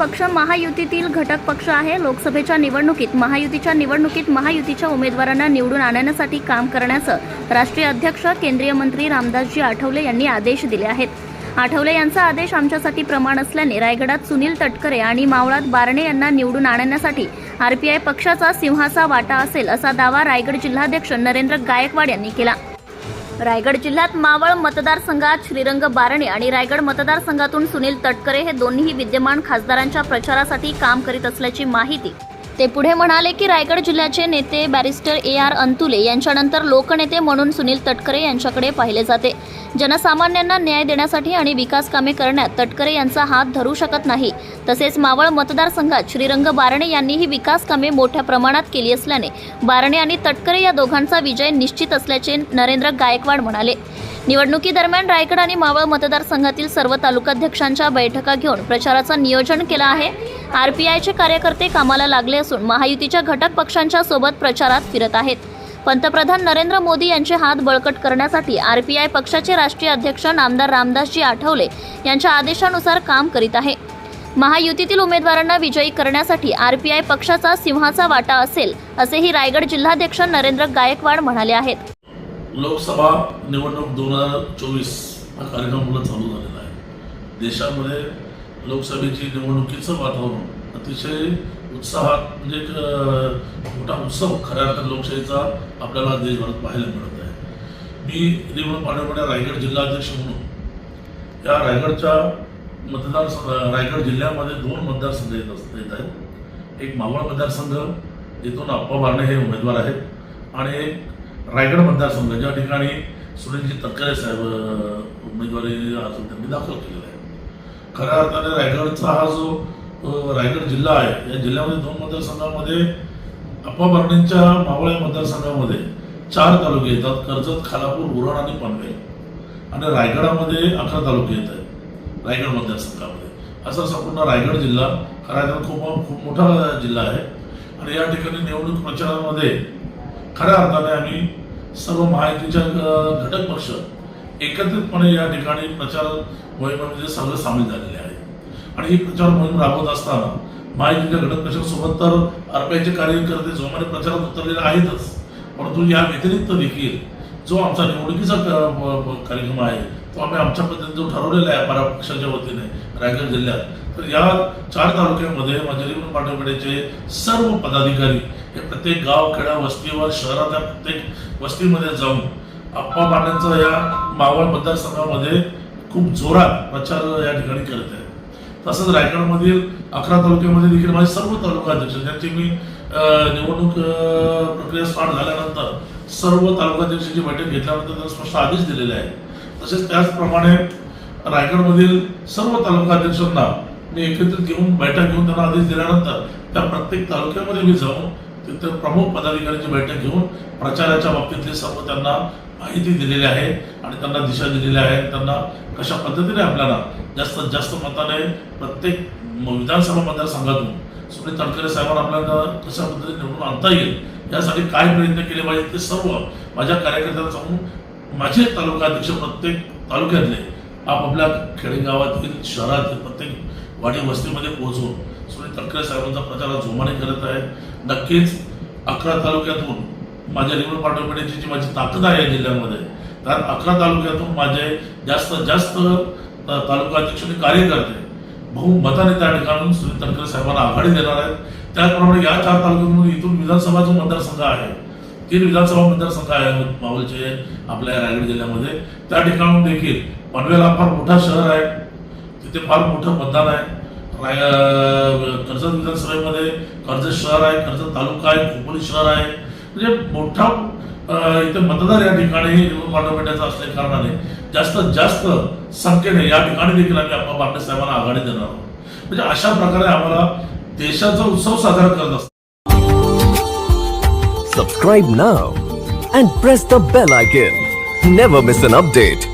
पक्ष महायुतीतील घटक पक्ष आहे. लोकसभेच्या निवडणुकीत महायुतीच्या निवडणुकीत महायुतीच्या उमेदवारांना निवडून आणण्यासाठी काम करण्याचं राष्ट्रीय अध्यक्ष केंद्रीय मंत्री रामदासजी आठवले यांनी आदेश दिले आहेत. आठवले यांचा आदेश आमच्यासाठी प्रमाण असल्याने रायगडात सुनील तटकरे आणि मावळात बारणे यांना निवडून आणण्यासाठी आरपीआय पक्षाचा सिंहाचा वाटा असेल असा दावा रायगड जिल्हाध्यक्ष नरेंद्र गायकवाड यांनी केला. रायगड जिल्ह्यात मावळ मतदारसंघात श्रीरंग बारणे आणि रायगड मतदारसंघातून सुनील तटकरे हे दोन्ही विद्यमान खासदारांच्या प्रचारासाठी काम करीत असल्याची माहिती ते पुढे म्हणाले की रायगड जिल्ह्याचे नेते बॅरिस्टर ए आर अंतुले यांच्यानंतर लोकनेते म्हणून सुनील तटकरे यांच्याकडे पाहिले जाते. जनसामान्यांना न्याय देण्यासाठी आणि विकास कामे करण्यात तटकरे यांचा हात धरू शकत नाही. तसेच मावळ मतदारसंघात श्रीरंग बारणे यांनीही विकास कामे मोठ्या प्रमाणात केली असल्याने बारणे आणि तटकरे या दोघांचा विजय निश्चित असल्याचे नरेंद्र गायकवाड म्हणाले. निवडणुकीदरम्यान रायगड आणि मावळ मतदारसंघातील सर्व तालुकाध्यक्षांच्या बैठका घेऊन प्रचाराचं नियोजन केलं आहे. आरपीआयचे कार्यकर्ते कामाला लागले असून महायुतीच्या घटक पक्षांच्या सोबत प्रचारात फिरत आहेत. पंतप्रधान नरेंद्र मोदी यांचे हात बळकट करण्यासाठी आरपीआय पक्षाचे राष्ट्रीय अध्यक्ष नामदार रामदासजी आठवले यांच्या आदेशानुसार काम करीत आहे. महायुतीतील उमेदवारांना विजयी करण्यासाठी आरपीआय पक्षाचा सिंहाचा वाटा असेल असेही रायगड जिल्हाध्यक्ष नरेंद्र गायकवाड म्हणाले आहेत. लोकसभा निवडणूक दोन हजार चोवीस हा कार्यक्रम पुन्हा चालू झालेला आहे. देशामध्ये लोकसभेची निवडणुकीचं वातावरण अतिशय उत्साहात म्हणजे एक मोठा उत्सव खऱ्या अर्थात लोकशाहीचा आपल्याला देशभरात पाहायला मिळत आहे. मी रिमण पाण्यामध्ये रायगड जिल्हाध्यक्ष म्हणून या रायगडच्या मतदार रायगड जिल्ह्यामध्ये दोन मतदारसंघ येत असत येत आहेत. एक मावळ मतदारसंघ जिथून अप्पा बारणे हे उमेदवार आहेत. आणि एक रायगड मतदारसंघ ज्या ठिकाणी सुनीलजी तटकरे साहेब उमेदवारी अर्ज त्यांनी दाखल केलेला आहे. खऱ्या अर्थाने रायगडचा हा जो रायगड जिल्हा आहे या जिल्ह्यामध्ये दोन मतदारसंघामध्ये अप्पा बर्णींच्या मावळे मतदारसंघामध्ये चार तालुके येतात कर्जत खालापूर उरण आणि पनवेल. आणि रायगडामध्ये अकरा तालुके येत आहेत रायगड मतदारसंघामध्ये. असा संपूर्ण रायगड जिल्हा खऱ्या अर्थानं खूप खूप मोठा जिल्हा आहे. आणि या ठिकाणी निवडणूक प्रचारामध्ये खऱ्या अर्थाने आम्ही सर्व महायुतीच्या घटक पक्ष एकत्रितपणे या ठिकाणी प्रचार मोहिमेमध्ये सगळं सामील झालेले आहे आणि ही प्रचार मोहीम राबवत असताना महायुतीच्या घटक पक्षासोबत तर आरपीआयचे कार्यकर्ते जोमाने प्रचारात उतरलेले आहेतच. परंतु या व्यतिरिक्त देखील जो आमचा निवडणुकीचा कार्यक्रम आहे तो आम्ही आमच्या पद्धतीने जो ठरवलेला आहे बारा पक्षाच्या वतीने रायगड जिल्ह्यात तर या चार तालुक्यामध्ये माझे रिमण पाठवपेठेचे सर्व पदाधिकारी हे प्रत्येक गाव खेड्या वस्तीवर शहरातल्या प्रत्येक वस्तीमध्ये जाऊन आप्पा बाणांचा या मावळ मतदारसंघामध्ये खूप जोरात प्रचार या ठिकाणी करत आहे. तसंच रायगडमधील अकरा तालुक्यामध्ये देखील माझे सर्व तालुका अध्यक्ष ज्यांची मी निवडणूक प्रक्रिया स्टार्ट झाल्यानंतर सर्व तालुका अध्यक्षांची बैठक घेतल्यानंतर त्यांना स्पष्ट आदेश दिलेले आहेत. तसेच त्याचप्रमाणे रायगडमधील सर्व तालुकाध्यक्षांना मी एकत्रित घेऊन बैठक घेऊन त्यांना आदेश दिल्यानंतर त्या प्रत्येक तालुक्यामध्ये मी जाऊन तिथं प्रमुख पदाधिकाऱ्यांची बैठक घेऊन प्रचाराच्या बाबतीतले सर्व त्यांना माहिती दिलेली आहे आणि त्यांना दिशा दिलेली आहे. त्यांना कशा पद्धतीने आपल्याला जास्तीत जास्त मताने प्रत्येक म- विधानसभा मतदारसंघातून सुनील तटकरे साहेबांना आपल्याला कशा पद्धतीने निवडून आणता येईल यासाठी काय प्रयत्न केले पाहिजे ते सर्व माझ्या कार्यकर्त्यांना सांगून माझे तालुका अध्यक्ष प्रत्येक तालुक्यातले आपापल्या खेडेगावातील शहरातील प्रत्येक वाडी वस्तीमध्ये पोहोचून सुनील तटकरे साहेबांचा प्रचार जोमाने करत आहे नक्कीच अकरा तालुक्यातून माझ्या रिमोट पाठवण्याची जी माझी ताकद आहे या जिल्ह्यामध्ये. कारण अकरा तालुक्यातून माझे जास्तीत जास्त तालुका अध्यक्ष आणि कार्यकर्ते बहुमताने त्या ठिकाणून सुनील तटकरे साहेबांना आघाडी देणार आहेत. त्याचप्रमाणे या चार तालुक्यातून इथून विधानसभा जो मतदारसंघ आहे. तीन विधानसभा मतदारसंघ आहे मावळचे आपल्या या रायगड जिल्ह्यामध्ये. त्या ठिकाणून देखील पनवेल हा फार मोठा शहर आहे. तिथे फार मोठं मतदान आहे. कर्जत विधानसभेमध्ये कर्जत शहर आहे कर्जत तालुका आहे खोपोली शहर आहे. म्हणजे मोठा इथे मतदार या ठिकाणी निवडणूक पाठवण्याचा असल्या कारणाने जास्तीत जास्त संख्येने या ठिकाणी देखील आम्ही आपल्या बापणे साहेबांना आघाडी देणार आहोत. म्हणजे अशा प्रकारे आम्हाला देशाचा उत्सव साजरा करत असतो. Subscribe now and press the bell icon never miss an update